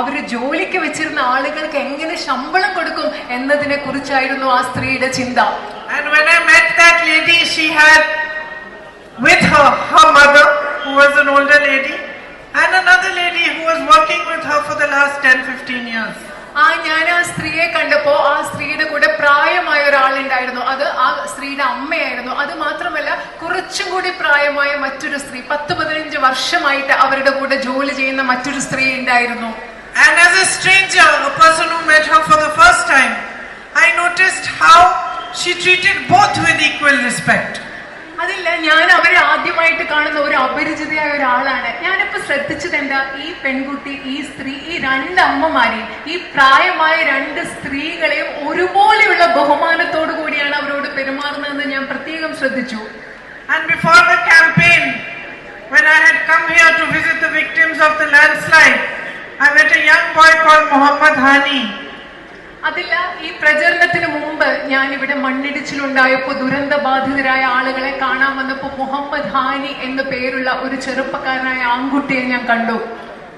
അവർ ജോലിക്ക് വെച്ചിരുന്ന ആളുകൾക്ക് എങ്ങനെ ശമ്പളം കൊടുക്കും എന്നതിനെ കുറിച്ചായിരുന്നു ആ സ്ത്രീയുടെ ചിന്ത. And when I met that lady, she had with her her mother, who was an older lady, and another lady who was working with her for the last 10 15 years. ആ ഞാൻ ആ സ്ത്രീയെ കണ്ടപ്പോ ആ സ്ത്രീയുടെ കൂടെ പ്രായമായ ഒരാളുണ്ടായിരുന്നു. അത് ആ സ്ത്രീയുടെ അമ്മയായിരുന്നു. അത് മാത്രമല്ല കുറച്ചും കൂടി പ്രായമായ മറ്റൊരു സ്ത്രീ പത്ത് പതിനഞ്ച് വർഷമായിട്ട് അവരുടെ കൂടെ ജോലി ചെയ്യുന്ന മറ്റൊരു സ്ത്രീ ഉണ്ടായിരുന്നു. And as a stranger, a person who met her for the first time, I noticed how she treated both with equal respect. അതില്ല ഞാൻ അവരെ ആദ്യമായിട്ട് കാണുന്ന ഒരു അപരിചിതയായ ഒരാളാണ് ഞാനിപ്പോ ശ്രദ്ധിച്ചത് എന്താ ഈ പെൺകുട്ടി ഈ സ്ത്രീ ഈ രണ്ട് അമ്മമാരെയും ഈ പ്രായമായ രണ്ട് സ്ത്രീകളെയും ഒരുപോലെയുള്ള ബഹുമാനത്തോടു കൂടിയാണ് അവരോട് പെരുമാറുന്നതെന്ന് ഞാൻ പ്രത്യേകം ശ്രദ്ധിച്ചു And before the campaign, when I had come here to visit the victims of the landslide, I met a young boy called Muhammad Hani. അതില്ല ഈ പ്രചരണത്തിന് മുമ്പ് ഞാൻ ഇവിടെ മണ്ണിടിച്ചിലുണ്ടായപ്പോ ദുരന്ത ബാധിതരായ ആളുകളെ കാണാൻ വന്നപ്പോ മുഹമ്മദ് ഹാനി എന്ന പേരുള്ള ഒരു ചെറുപ്പക്കാരനായ ആൺകുട്ടിയെ ഞാൻ കണ്ടു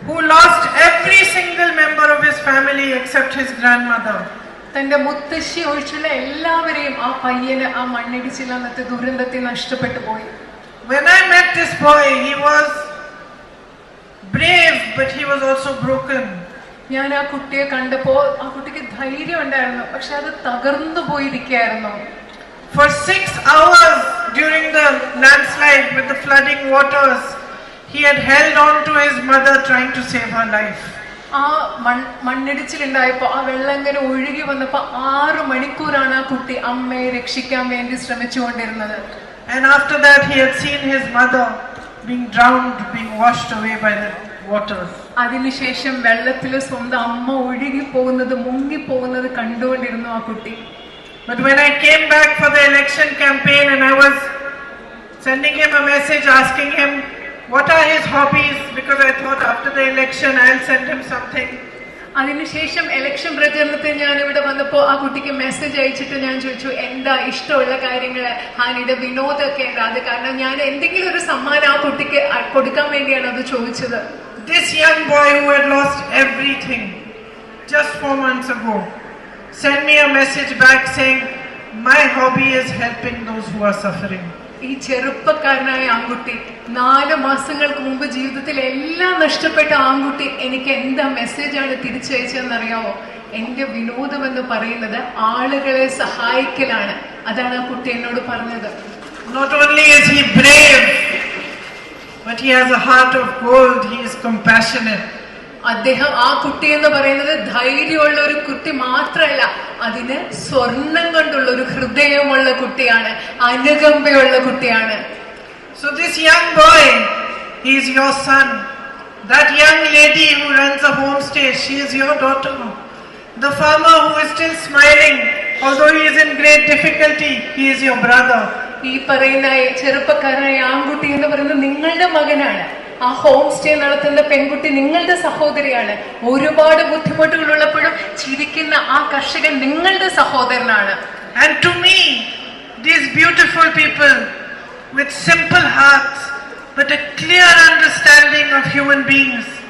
who lost every single member of his family except his grandmother. തന്റെ മുത്തശ്ശി ഒഴിച്ചുള്ള എല്ലാവരെയും ആ പയ്യന് ആ മണ്ണിടിച്ചിൽ അന്നത്തെ ദുരന്തത്തിൽ നഷ്ടപ്പെട്ടു പോയി When I met this boy, he was brave, but he was also broken. ഞാൻ ആ കുട്ടിയെ കണ്ടപ്പോ ആ കുട്ടിക്ക് ധൈര്യം ഉണ്ടായിരുന്നു പക്ഷെ അത് തകർന്നു പോയിരിക്കുകയായിരുന്നു For six hours during the landslide with the flooding waters, he had held on to his mother trying to save her life. ആ മൺ മണ്ണിടിച്ചിലുണ്ടായപ്പോ ആ വെള്ളം ഇങ്ങനെ ഒഴുകി വന്നപ്പോ ആറ് മണിക്കൂറാണ് ആ കുട്ടി അമ്മയെ രക്ഷിക്കാൻ വേണ്ടി ശ്രമിച്ചുകൊണ്ടിരുന്നത് And after that, he had seen his mother being drowned, being washed away by the waters. അതിനുശേഷം വെള്ളത്തിൽ സ്വന്തം അമ്മ ഒഴുകി പോകുന്നത് മുങ്ങി പോകുന്നത് കണ്ടുകൊണ്ടിരുന്നു ആ കുട്ടി But when I came back for the election campaign and I was sending him a message asking him what are his hobbies, because I thought after the election I'll send him something. അതിനുശേഷം election പ്രചരണത്തിൽ ഞാൻ ഇവിടെ വന്നപ്പോൾ ആ കുട്ടിക്ക് message അയച്ചിട്ട് ഞാൻ ചോദിച്ചു എന്താ ഇഷ്ടമുള്ള കാര്യങ്ങൾ? ഹാനിയുടെ വിനോദമൊക്കെ എന്താ അത് കാരണം ഞാൻ എന്തെങ്കിലും ഒരു സമ്മാനം ആ കുട്ടിക്ക് കൊടുക്കാൻ വേണ്ടിയാണ് അത് ചോദിച്ചത്. This young boy who had lost everything just four months ago sent me a message back saying, My hobby is helping those who are suffering. ഈ ചെറുപ്പക്കാരനായ ആൺകുട്ടി നാല് മാസങ്ങൾക്ക് മുമ്പ് ജീവിതത്തിൽ എല്ലാം നഷ്ടപ്പെട്ട ആൺകുട്ടി എനിക്ക് എന്താ മെസ്സേജാണ് തിരിച്ചയച്ചതെന്നറിയാമോ എന്റെ വിനോദം എന്ന് പറയുന്നത് ആളുകളെ സഹായിക്കലാണ്. അതാണ് ആ കുട്ടി എന്നോട് പറഞ്ഞത്. Not only is he brave, but he has a heart of gold, he is compassionate. അദ്ദേഹം ആ കുട്ടി എന്ന് പറയുന്നത് ധൈര്യമുള്ള ഒരു കുട്ടി മാത്രമല്ല അതിന് സ്വർണം കൊണ്ടുള്ള ഒരു ഹൃദയമുള്ള കുട്ടിയാണ് അനുകമ്പയുള്ള കുട്ടിയാണ്. So this young boy he's your son that young lady who runs a home stay she's your daughter the farmer who is still smiling although he's in great difficulty he's your brother ഈ പറയുന്ന ചെറുപ്പക്കാരനായ ആൺകുട്ടി എന്ന് പറയുന്നത് നിങ്ങളുടെ മകനാണ്. ആ home stay നടത്തുന്ന പെൺകുട്ടി നിങ്ങളുടെ സഹോദരിയാണ് ഒരുപാട് ബുദ്ധിമുട്ടുകൾ ഉള്ളപ്പോഴും ചിരിക്കുന്ന ആ കർഷകൻ നിങ്ങളുടെ സഹോദരനാണ് And to me, these beautiful people with simple hearts, but a clear understanding of human beings,